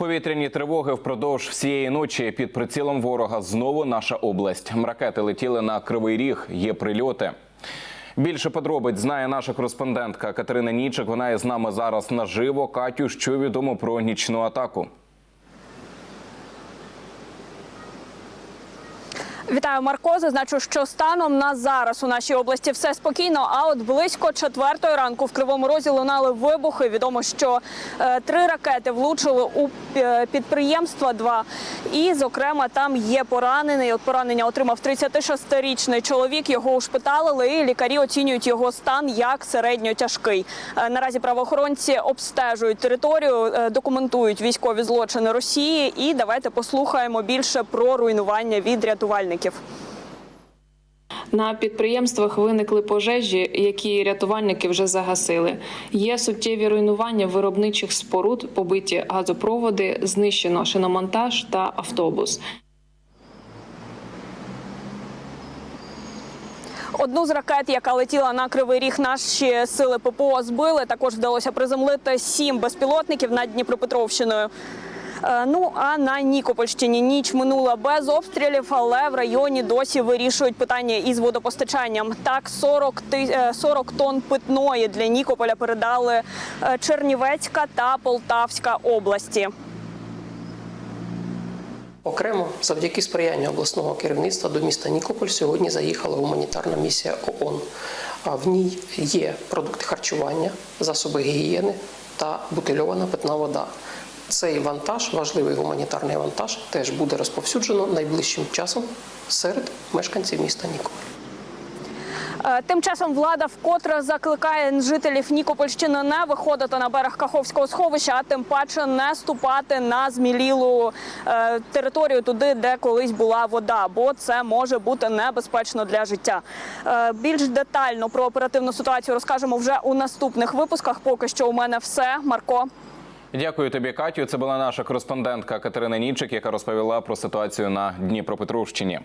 Повітряні тривоги впродовж всієї ночі під прицілом ворога знову наша область. Ракети летіли на кривий ріг. Є прильоти. Більше подробиць знає наша кореспондентка Катерина Нічик. Вона є з нами зараз наживо. Катю, що відомо про нічну атаку. Вітаю, Марко. Зазначу, що станом на зараз у нашій області все спокійно. А от близько четвертої ранку в Кривому Розі лунали вибухи. Відомо, що е, три ракети влучили у е, підприємства. Два і, зокрема, там є поранений. От поранення отримав 36-річний чоловік. Його ушпиталили, і лікарі оцінюють його стан як середньо тяжкий. Е, наразі правоохоронці обстежують територію, документують військові злочини Росії. І давайте послухаємо більше про руйнування від рятувальників. На підприємствах виникли пожежі, які рятувальники вже загасили. Є суттєві руйнування виробничих споруд, побиті газопроводи, знищено шиномонтаж та автобус. Одну з ракет, яка летіла на кривий ріг, наші сили ППО збили. Також вдалося приземлити сім безпілотників над Дніпропетровщиною. Е, Ну а на Нікопольщині ніч минула без обстрілів, але в районі досі вирішують питання із водопостачанням. Так, 40, ти- е, 40 тонн питної для Нікополя передали е, Чернівецька та Полтавська області. Окремо, завдяки сприянню обласного керівництва до міста Нікополь сьогодні заїхала гуманітарна місія ООН. В ній є продукти харчування, засоби гігієни та бутильована питна вода. Цей вантаж, важливий гуманітарний вантаж, теж буде розповсюджено найближчим часом серед мешканців міста Нікополь. Е, Тим часом влада вкотре закликає жителів Нікопольщини не виходити на берег Каховського сховища, а тим паче не ступати на змілілу е, територію туди, де колись була вода, бо це може бути небезпечно для життя. Е, більш детально про оперативну ситуацію розкажемо вже у наступних випусках. Поки що у мене все. Марко. Дякую тобі, Катю. Це була наша кореспондентка Катерина Нічик, яка розповіла про ситуацію на Дніпропетровщині.